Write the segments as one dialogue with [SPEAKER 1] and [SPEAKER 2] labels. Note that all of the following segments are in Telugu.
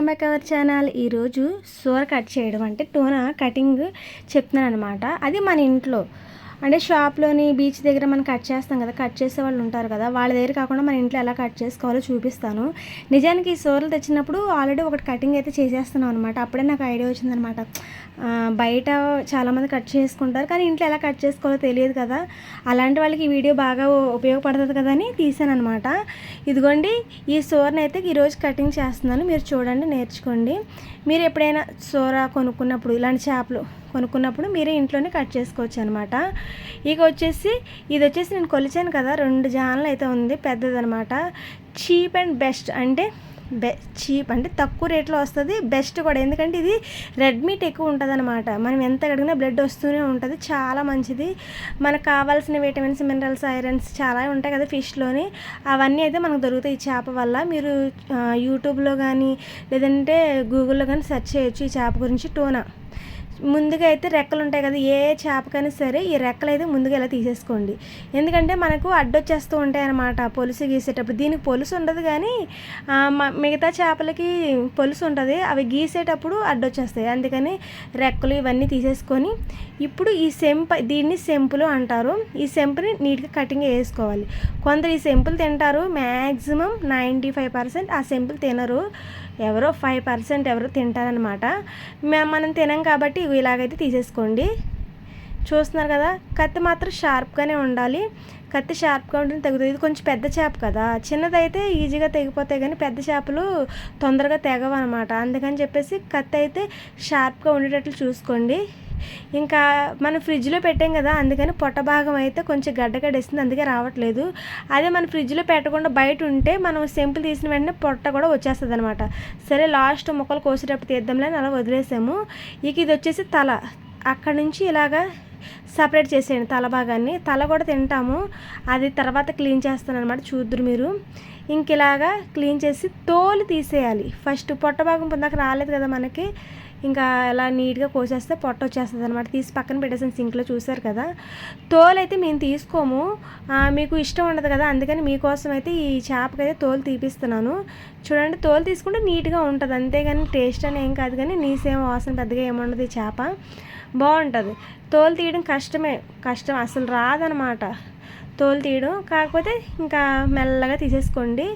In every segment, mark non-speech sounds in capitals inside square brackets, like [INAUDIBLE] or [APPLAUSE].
[SPEAKER 1] బ్యాక్ అవర్ ఛానల్ ఈరోజు సోర కట్ చేయడం అంటే టోన కటింగ్ చెప్తున్నాను అనమాట అది మన ఇంట్లో అంటే షాప్లోని బీచ్ దగ్గర మనం కట్ చేస్తాం కదా కట్ చేసే వాళ్ళు ఉంటారు కదా వాళ్ళ దగ్గర కాకుండా మన ఇంట్లో ఎలా కట్ చేసుకోవాలో చూపిస్తాను. నిజానికి ఈ సోరలు తెచ్చినప్పుడు ఆల్రెడీ ఒకటి కటింగ్ అయితే చేసేస్తున్నాం అనమాట అప్పుడే నాకు ఐడియా వచ్చిందనమాట బయట చాలామంది కట్ చేసుకుంటారు కానీ ఇంట్లో ఎలా కట్ చేసుకోవాలో తెలియదు కదా. అలాంటి వాళ్ళకి ఈ వీడియో బాగా ఉపయోగపడుతుంది కదా అని తీసాను అనమాట ఇదిగోండి ఈ సోర్ని అయితే ఈరోజు కటింగ్ చేస్తున్నాను. మీరు చూడండి నేర్చుకోండి. మీరు ఎప్పుడైనా సోర కొనుక్కున్నప్పుడు ఇలాంటి చేపలు కొనుక్కున్నప్పుడు మీరే ఇంట్లోనే కట్ చేసుకోవచ్చు అనమాట ఇక వచ్చేసి ఇది వచ్చేసి నేను కొలిచాను కదా రెండు జాన్లు అయితే ఉంది పెద్దదనమాట చీప్ అండ్ బెస్ట్ అంటే బె చీప్ అంటే తక్కువ రేట్లో వస్తుంది బెస్ట్ కూడా. ఎందుకంటే ఇది రెడ్ మీట్ ఎక్కువ ఉంటుంది అనమాట మనం ఎంత అడిగినా బ్లడ్ వస్తూనే ఉంటుంది చాలా మంచిది. మనకు కావాల్సిన విటమిన్స్ మినరల్స్ ఐరన్స్ చాలా ఉంటాయి కదా ఫిష్లోని. అవన్నీ అయితే మనకు దొరుకుతాయి ఈ చేప వల్ల. మీరు యూట్యూబ్లో కానీ లేదంటే గూగుల్లో కానీ సెర్చ్ చేయొచ్చు ఈ చేప గురించి టోనా. ముందుగా అయితే రెక్కలు ఉంటాయి కదా ఏ చేపకైనా సరే ఈ రెక్కలు అయితే ముందుగా ఇలా తీసేసుకోండి. ఎందుకంటే మనకు అడ్డొచ్చేస్తూ ఉంటాయి అన్నమాట పొలుసు గీసేటప్పుడు. దీనికి పొలుసు ఉండదు కానీ మిగతా చేపలకి పొలుసు ఉంటుంది. అవి గీసేటప్పుడు అడ్డొచ్చేస్తాయి. అందుకని రెక్కలు ఇవన్నీ తీసేసుకొని ఇప్పుడు ఈ సెంప దీన్ని సెంపులు అంటారు. ఈ సెంపుని నీట్గా కటింగ్ వేసుకోవాలి. కొందరు ఈ సెంపులు తింటారు. మ్యాక్సిమం నైంటీ ఫైవ్ పర్సెంట్ ఆ సెంపులు తినరు. ఎవరో ఫైవ్ పర్సెంట్ ఎవరో తింటారనమాట మనం తినం కాబట్టి ఇలాగైతే తీసేసుకోండి. చూస్తున్నారు కదా కత్తి మాత్రం షార్ప్గానే ఉండాలి. కత్తి షార్ప్గా ఉంటుంది తెగుతుంది. ఇది కొంచెం పెద్ద చేప కదా. చిన్నదైతే ఈజీగా తెగిపోతాయి కానీ పెద్ద చేపలు తొందరగా తెగవు అనమాట అందుకని చెప్పేసి కత్తి అయితే షార్ప్గా ఉండేటట్లు చూసుకోండి. ఇంకా మనం ఫ్రిడ్జ్లో పెట్టాం కదా అందుకని పొట్ట భాగం అయితే కొంచెం గడ్డగడేస్తుంది అందుకే రావట్లేదు. అదే మనం ఫ్రిడ్జ్లో పెట్టకుండా బయట ఉంటే మనం సింపుల్ తీసిన వెంటనే పొట్ట కూడా వచ్చేస్తుంది అనమాట సరే లాస్ట్ మొక్కలు కోసేటప్పుడు తీద్దాంలే అలా వదిలేసాము. ఇక ఇది వచ్చేసి తల. అక్కడ నుంచి ఇలాగా సపరేట్ చేసేయండి తల భాగాన్ని. తల కూడా తింటాము. అది తర్వాత క్లీన్ చేస్తాను అనమాట చూద్దరు మీరు. ఇంక ఇలాగా క్లీన్ చేసి తోలు తీసేయాలి. ఫస్ట్ పొట్ట భాగం పొందాక రాలేదు కదా మనకి. ఇంకా ఇలా నీట్గా కోసేస్తే పొట్ట వచ్చేస్తుంది అనమాట తీసి పక్కన పెట్టేసాను సింక్లో చూసారు కదా. తోలు అయితే మేము తీసుకోము. మీకు ఇష్టం ఉండదు కదా. అందుకని మీకోసం అయితే ఈ చేపకైతే తోలు తీపిస్తున్నాను. చూడండి తోలు తీసుకుంటే నీట్గా ఉంటుంది. అంతేగాని టేస్ట్ అని ఏం కాదు కానీ నీసేం వాసన పెద్దగా ఏముండదు ఈ చేప. బాగుంటుంది. తోలు తీయడం కష్టమే కష్టం అసలు రాదనమాట. తోలు తీయడం కాకపోతే ఇంకా మెల్లగా తీసేసుకోండి.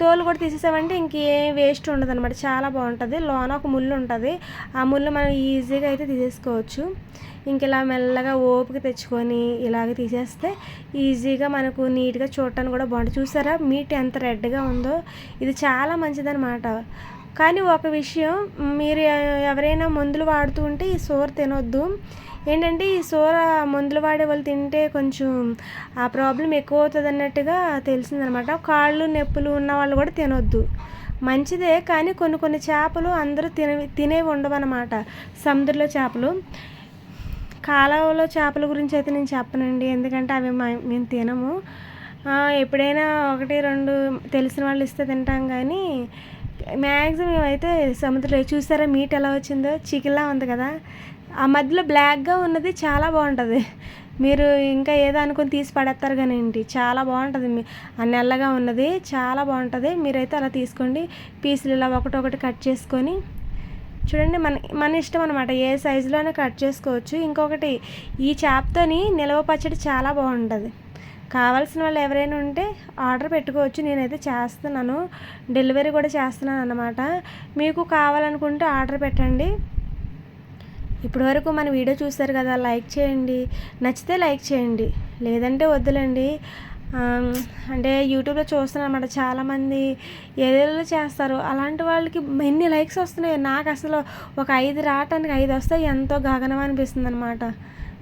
[SPEAKER 1] తోలు కూడా తీసేసామంటే ఇంకేం వేస్ట్ ఉండదు అనమాట చాలా బాగుంటుంది. లోన ఒక ముళ్ళు ఉంటుంది. ఆ ముళ్ళు మనం ఈజీగా అయితే తీసేసుకోవచ్చు. ఇంక ఇలా మెల్లగా ఓపిక తెచ్చుకొని ఇలాగ తీసేస్తే ఈజీగా మనకు నీట్గా చూడటానికి కూడా బాగుంటుంది. చూసారా? మీట్ ఎంత రెడ్గా ఉందో. ఇది చాలా మంచిదనమాట. కానీ ఒక విషయం మీరు ఎవరైనా మందులు వాడుతూ ఉంటే ఈ సోర తినొద్దు. ఏంటంటే ఈ సోర మందులు వాడే వాళ్ళు తింటే కొంచెం ఆ ప్రాబ్లం ఎక్కువ అవుతుంది అన్నట్టుగా తెలిసిందనమాట. కాళ్ళు నొప్పులు ఉన్న వాళ్ళు కూడా తినొద్దు. మంచిదే కానీ కొన్ని కొన్ని చేపలు అందరూ తినే తినేవి ఉండవన్నమాట. సముద్రంలో చేపలు. కాలువలో చేపల గురించి అయితే నేను చెప్పనండి. ఎందుకంటే అవి మేము తినము. ఎప్పుడైనా ఒకటి రెండు తెలిసిన వాళ్ళు ఇస్తే తింటాం కానీ మ్యాక్సిమం అయితే సముద్రంలో చూసారా మీట్ ఎలా వచ్చిందో? చికెన్లా ఉంది కదా. ఆ మధ్యలో బ్లాక్గా ఉన్నది చాలా బాగుంటుంది. మీరు ఇంకా ఏదో అనుకుని తీసి పడేస్తారు కానీ ఏంటి? చాలా బాగుంటుంది. ఆ నెల్లగా ఉన్నది చాలా బాగుంటుంది. మీరైతే అలా తీసుకోండి. పీసులు ఇలా ఒకటొకటి కట్ చేసుకొని చూడండి మన మన ఇష్టం అనమాట ఏ సైజులోనే కట్ చేసుకోవచ్చు. ఇంకొకటి ఈ చేపతోని నిలవ పచ్చడి చాలా బాగుంటుంది. కావాల్సిన వాళ్ళు ఎవరైనా ఉంటే ఆర్డర్ పెట్టుకోవచ్చు. నేనైతే చేస్తున్నాను. డెలివరీ కూడా చేస్తున్నాను అనమాట మీకు కావాలనుకుంటే ఆర్డర్ పెట్టండి. ఇప్పటి వరకు మన వీడియో చూస్తారు కదా లైక్ చేయండి. నచ్చితే లైక్ చేయండి. లేదంటే వద్దులండి. అంటే యూట్యూబ్లో చూస్తున్నాను అనమాట చాలామంది. ఏదేదో చేస్తారు. అలాంటి వాళ్ళకి ఎన్ని లైక్స్ వస్తున్నాయి నాకు అసలు ఒక ఐదు రావటానికి ఐదు వస్తే ఎంతో గగనం అనిపిస్తుంది అనమాట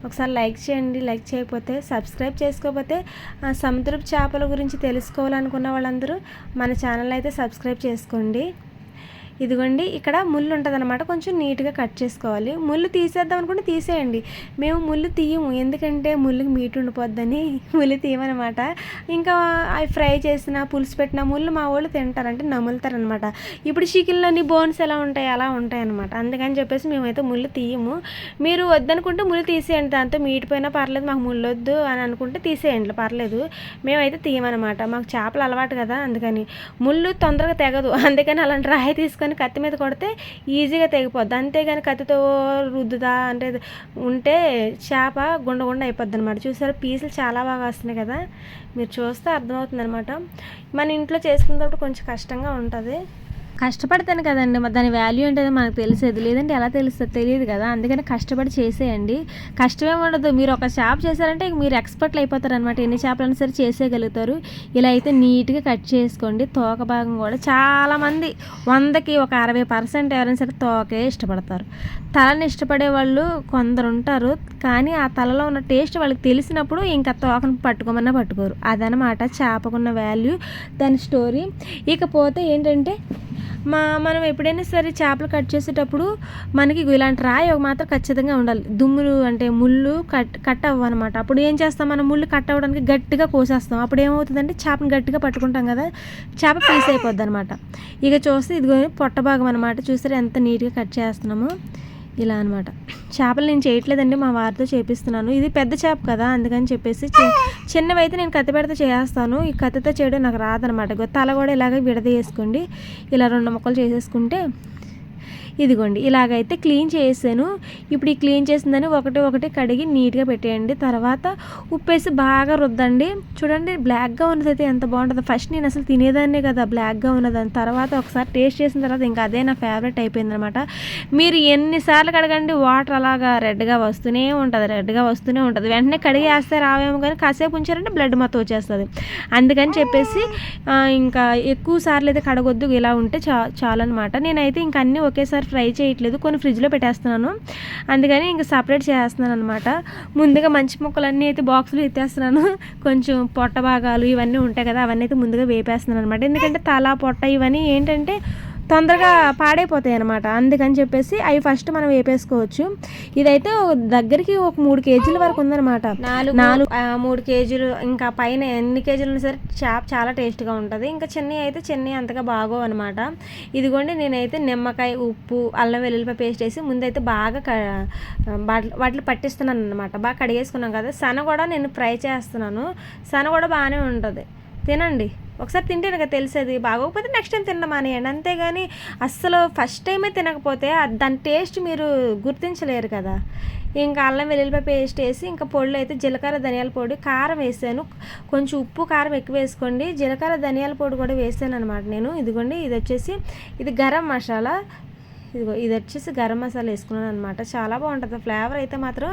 [SPEAKER 1] ఒకసారి లైక్ చేయండి లైక్ చేయకపోతే సబ్స్క్రైబ్ చేసుకోకపోతే సముద్రపు చేపల గురించి తెలుసుకోవాలనుకున్న వాళ్ళందరూ మన ఛానల్ అయితే సబ్స్క్రైబ్ చేసుకోండి. ఇదిగోండి ఇక్కడ ముళ్ళు ఉంటుంది అనమాట కొంచెం నీట్గా కట్ చేసుకోవాలి. ముళ్ళు తీసేద్దాం అనుకుంటే తీసేయండి. మేము ముళ్ళు తీయము. ఎందుకంటే ముళ్ళుకి మీట్ ఉండిపోద్దని [LAUGHS] ముళ్ళు తీయమన్నమాట. ఇంకా అవి ఫ్రై చేసిన పులుసు పెట్టిన ముళ్ళు మా వాళ్ళు తింటారంటే నములుతారనమాట ఇప్పుడు చికెన్లోని బోన్స్ ఎలా ఉంటాయి అలా ఉంటాయి అనమాట అందుకని చెప్పేసి మేమైతే ముళ్ళు తీయము. మీరు వద్దనుకుంటే ముళ్ళు తీసేయండి. దాంతో మీట్ పోయినా పర్లేదు మాకు ముళ్ళు వద్దు అని అనుకుంటే తీసేయండి. పర్లేదు. మేమైతే తీయమనమాట మాకు చేపలు అలవాటు కదా అందుకని. ముళ్ళు తొందరగా తెగదు. [LAUGHS] అందుకని అలాంటి రాయి తీసుకొని కత్తి మీద కొడితే ఈజీగా తెగిపోద్ది. అంతేగాని కత్తితో రుద్దుదా అంటే ఉంటే చేప గుండ గుండ అయిపోద్ది అనమాట చూసారు పీసులు చాలా బాగా వస్తున్నాయి కదా. మీరు చూస్తే అర్థమవుతుంది అనమాట మన ఇంట్లో చేసుకున్నప్పుడు కొంచెం కష్టంగా ఉంటుంది. కష్టపడితేనే కదండి. దాని వాల్యూ ఏంటో మనకు తెలిసేది. లేదంటే ఎలా తెలుస్తుంది? తెలియదు కదా. అందుకని కష్టపడి చేసేయండి. కష్టమే ఉండదు. మీరు ఒక చేప చేశారంటే మీరు ఎక్స్పర్ట్లు అయిపోతారు అనమాట ఎన్ని చేపలైనా సరే చేసేయగలుగుతారు. ఇలా అయితే నీట్గా కట్ చేసుకోండి. తోక భాగం కూడా చాలామంది వందకి ఒక అరవై పర్సెంట్ ఎవరైనా సరే తోకే ఇష్టపడతారు. తలని ఇష్టపడే వాళ్ళు కొందరు ఉంటారు. కానీ ఆ తలలో ఉన్న టేస్ట్ వాళ్ళకి తెలిసినప్పుడు ఇంకా తోకను పట్టుకోమన్నా పట్టుకోరు. అదనమాట చేపకున్న వాల్యూ దాని స్టోరీ ఇకపోతే ఏంటంటే మా మనం ఎప్పుడైనా సరే చేపలు కట్ చేసేటప్పుడు మనకి ఇలాంటి రాయి ఒక మాత్రం ఖచ్చితంగా ఉండాలి. దుమ్ములు అంటే ముళ్ళు కట్ కట్ అవ్వనమాట. అప్పుడు ఏం చేస్తాం? మనం ముళ్ళు కట్ అవ్వడానికి గట్టిగా కోసేస్తాం. అప్పుడు ఏమవుతుందంటే చేపను గట్టిగా పట్టుకుంటాం కదా చేప పీస్ అయిపోద్ది అనమాట ఇక చూస్తే ఇదిగో పొట్ట భాగం అనమాట చూస్తే ఎంత నీట్గా కట్ చేస్తున్నాము? ఇలా అనమాట చేపలు నేను చేయట్లేదండి మా వారితో చేపిస్తున్నాను. ఇది పెద్ద చేప కదా అందుకని చెప్పేసి చిన్నవైతే నేను కత్తి పెడితే చేస్తాను. ఈ కత్తితో చేయడం నాకు రాదనమాట. తల కూడా ఇలాగ విడదీసుకోండి ఇలా రెండు ముక్కలు చేసేసుకుంటే ఇదిగోండి ఇలాగైతే క్లీన్ చేసాను ఇప్పుడు ఈ క్లీన్ చేసిందని ఒకటి ఒకటి కడిగి నీట్గా పెట్టేయండి. తర్వాత ఉప్పేసి బాగా రుద్దండి. చూడండి బ్లాక్గా ఉన్నది అయితే ఎంత బాగుంటుందో. ఫస్ట్ నేను అసలు తినేదాన్నే కదా బ్లాక్గా ఉన్నదని. తర్వాత ఒకసారి టేస్ట్ చేసిన తర్వాత ఇంకా అదే నా ఫేవరెట్ అయిపోయింది అనమాట మీరు ఎన్నిసార్లు కడగండి వాటర్ అలాగా రెడ్గా వస్తూనే ఉంటుంది రెడ్గా వస్తూనే ఉంటుంది. వెంటనే కడిగి వేస్తే రావేమో కానీ కాసేపు ఉంచారంటే బ్లడ్ మొత్తం వచ్చేస్తుంది. అందుకని చెప్పేసి ఇంకా ఎక్కువ సార్లు అయితే కడగొద్దు. ఇలా ఉంటే చా చాలన్నమాట నేనైతే ఇంకా అన్నీ ఒకేసారి ఫ్రై చేయట్లేదు. కొన్ని ఫ్రిడ్జ్లో పెట్టేస్తున్నాను. అందుకని ఇంకా సపరేట్ చేస్తున్నాను అనమాట ముందుగా మంచి ముక్కలన్నీ అయితే బాక్సులు ఎత్తేస్తున్నాను. [LAUGHS] కొంచెం పొట్ట భాగాలు ఇవన్నీ ఉంటాయి కదా అవన్నీ అయితే ముందుగా వేపేస్తున్నాను అనమాట ఎందుకంటే తల పొట్ట ఇవన్నీ ఏంటంటే తొందరగా పాడైపోతాయి అనమాట అందుకని చెప్పేసి అవి ఫస్ట్ మనం వేపేసుకోవచ్చు. ఇదైతే దగ్గరికి ఒక మూడు కేజీల వరకు ఉందన్నమాట. నాలుగు నాలుగు మూడు కేజీలు ఇంకా పైన ఎన్ని కేజీలు ఉన్నా సరే చేప చాలా టేస్ట్గా ఉంటుంది. ఇంకా చెన్నై అయితే చెన్నై అంతగా బాగో అనమాట ఇదిగోండి నేనైతే నిమ్మకాయ ఉప్పు అల్లం వెల్లుల్లిపాయ పేస్ట్ వేసి ముందైతే బాగా వాటిని పట్టిస్తున్నాను అనమాట బాగా కడిగేసుకున్నాం కదా. సన కూడా నేను ఫ్రై చేస్తున్నాను. సన కూడా బాగానే ఉంటుంది. తినండి. ఒకసారి తింటే నాకు తెలిసేది బాగోకపోతే నెక్స్ట్ టైం తినడం మానేయండి. అంతేగాని అస్సలు ఫస్ట్ టైమే తినకపోతే దాని టేస్ట్ మీరు గుర్తించలేరు కదా. ఇంకా అల్లం వెల్లుల్లిపాయ పేస్ట్ వేసి ఇంకా పొడిలో అయితే జీలకర్ర ధనియాల పొడి కారం వేసాను. కొంచెం ఉప్పు కారం ఎక్కువ వేసుకోండి. జీలకర్ర ధనియాల పొడి కూడా వేసాను అనమాట నేను. ఇదిగోండి ఇది వచ్చేసి ఇది గరం మసాలా. ఇదిగో ఇది వచ్చేసి గరం మసాలా వేసుకున్నాను అనమాట చాలా బాగుంటుంది. ఫ్లేవర్ అయితే మాత్రం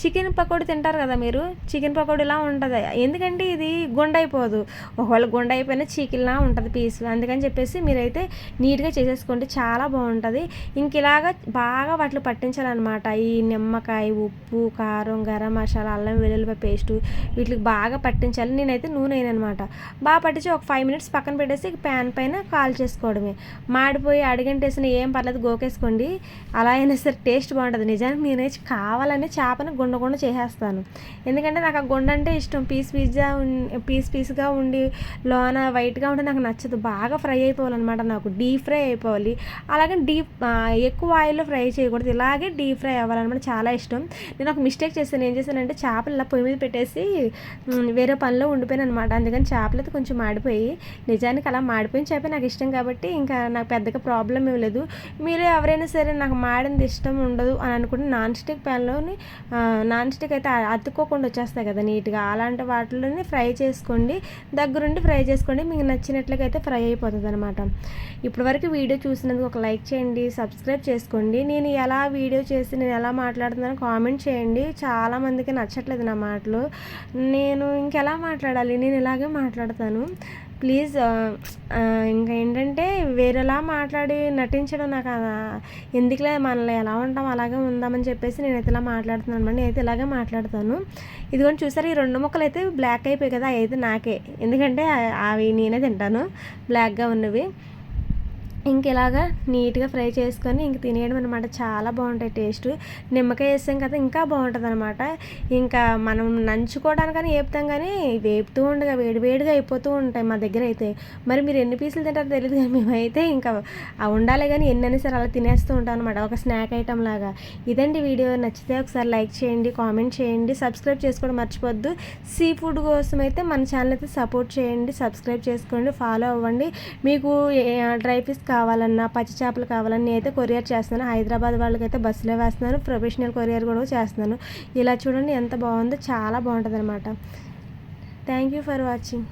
[SPEAKER 1] చికెన్ పకోడీ తింటారు కదా మీరు? చికెన్ పకోడీలా ఉంటుంది. ఎందుకంటే ఇది గుండైపోదు అయిపోదు. ఒకవేళ గుండైపోయినా అయిపోయినా చికెన్లా ఉంటుంది పీస్. అందుకని చెప్పేసి మీరైతే నీట్గా చేసేసుకోండి. చాలా బాగుంటుంది. ఇంక ఇలాగా బాగా వాటిలో పట్టించాలన్నమాట. ఈ నిమ్మకాయ ఉప్పు కారం గరం మసాలా అల్లం వెల్లుల్లిపాయ పేస్టు వీటికి బాగా పట్టించాలి. నేనైతే నూనె అనమాట బాగా పట్టించి ఒక ఫైవ్ మినిట్స్ పక్కన పెట్టేసి ప్యాన్ పైన కాల్ చేసుకోవడమే. మాడిపోయి అడిగంటేసిన ఏం పర్లేదు. తోకేసుకోండి అలా అయినా సరే టేస్ట్ బాగుంటుంది. నిజానికి నేనే కావాలని చేపను గుండ గుండ చేసేస్తాను. ఎందుకంటే నాకు ఆ గుండ అంటే ఇష్టం. పీస్ పీస్గా పీస్ పీస్గా ఉండి లోన వైట్గా ఉంటే నాకు నచ్చదు. బాగా ఫ్రై అయిపోవాలన్నమాట నాకు. డీప్ ఫ్రై అయిపోవాలి. అలాగే డీప్ ఎక్కువ ఆయిల్లో ఫ్రై చేయకూడదు. ఇలాగే డీప్ ఫ్రై అవ్వాలన్నమాట చాలా ఇష్టం. నేను ఒక మిస్టేక్ చేశాను. ఏం చేశానంటే చేపలు ఇలా పొయ్యి మీద పెట్టేసి వేరే పనిలో ఉండిపోయాను అనమాట అందుకని చేపలు అయితే కొంచెం మాడిపోయి నిజానికి అలా మాడిపోయిన చేప నాకు ఇష్టం కాబట్టి ఇంకా నాకు పెద్దగా ప్రాబ్లం ఏం లేదు. మీరు మీలో ఎవరైనా సరే నాకు మాడింది ఇష్టం ఉండదు అని అనుకుంటే నాన్ స్టిక్ ప్యాన్లోని నాన్ స్టిక్ అయితే అతుక్కోకుండా వచ్చేస్తాయి కదా నీట్గా. అలాంటి వాటిలోని ఫ్రై చేసుకోండి. దగ్గరుండి ఫ్రై చేసుకోండి. మీకు నచ్చినట్లుగా అయితే ఫ్రై అయిపోతుంది అనమాట ఇప్పటివరకు వీడియో చూసినందుకు ఒక లైక్ చేయండి సబ్స్క్రైబ్ చేసుకోండి. నేను ఎలా వీడియో చేసి నేను ఎలా మాట్లాడుతున్నాను కామెంట్ చేయండి. చాలామందికి నచ్చట్లేదు నా మాటలు. నేను ఇంకెలా మాట్లాడాలి? నేను ఇలాగే మాట్లాడతాను. ప్లీజ్ ఇంకా ఏంటంటే వేరేలా మాట్లాడి నటించడం నాకు ఎందుకులే మనల్ని ఎలా ఉంటాం అలాగే ఉందామని చెప్పేసి నేనైతే ఇలా మాట్లాడుతున్నాను అనమాట నేనైతే ఇలాగే మాట్లాడతాను. ఇదిగోని చూసారు ఈ రెండు ముక్కలు అయితే బ్లాక్ అయిపోయాయి కదా అయితే నాకే. ఎందుకంటే అవి నేనే తింటాను బ్లాక్గా ఉన్నవి. ఇంక ఇలాగా నీట్గా ఫ్రై చేసుకొని ఇంక తినేయడం అనమాట చాలా బాగుంటాయి టేస్ట్. నిమ్మకాయ వేసాం కదా ఇంకా బాగుంటుంది అనమాట ఇంకా మనం నంచుకోవడానికని వేపుతాం కానీ వేపుతూ ఉండగా వేడివేడిగా అయిపోతూ ఉంటాయి మా దగ్గర అయితే. మరి మీరు ఎన్ని పీసులు తింటారో తెలియదు కానీ మేమైతే ఇంకా ఉండాలి కానీ ఎన్ని సరే అలా తినేస్తూ ఉంటాం అనమాట ఒక స్నాక్ ఐటమ్ లాగా. ఇదండి వీడియో. నచ్చితే ఒకసారి లైక్ చేయండి కామెంట్ చేయండి. సబ్స్క్రైబ్ చేసుకోవడం మర్చిపోద్దు. సీ ఫుడ్ కోసం అయితే మన ఛానల్ అయితే సపోర్ట్ చేయండి సబ్స్క్రైబ్ చేసుకోండి ఫాలో అవ్వండి. మీకు డ్రై ఫిష్ కావాలన్నా పచ్చి చేపలు కావాలన్నా నేనైతే కొరియర్ చేస్తున్నాను. హైదరాబాద్ వాళ్ళకైతే బస్సులో వేస్తున్నాను ప్రొఫెషనల్ కొరియర్ కూడా చేస్తున్నాను. ఇలా చూడండి ఎంత బాగుందో చాలా బాగుంటుంది అనమాట థ్యాంక్ యూ ఫర్ వాచింగ్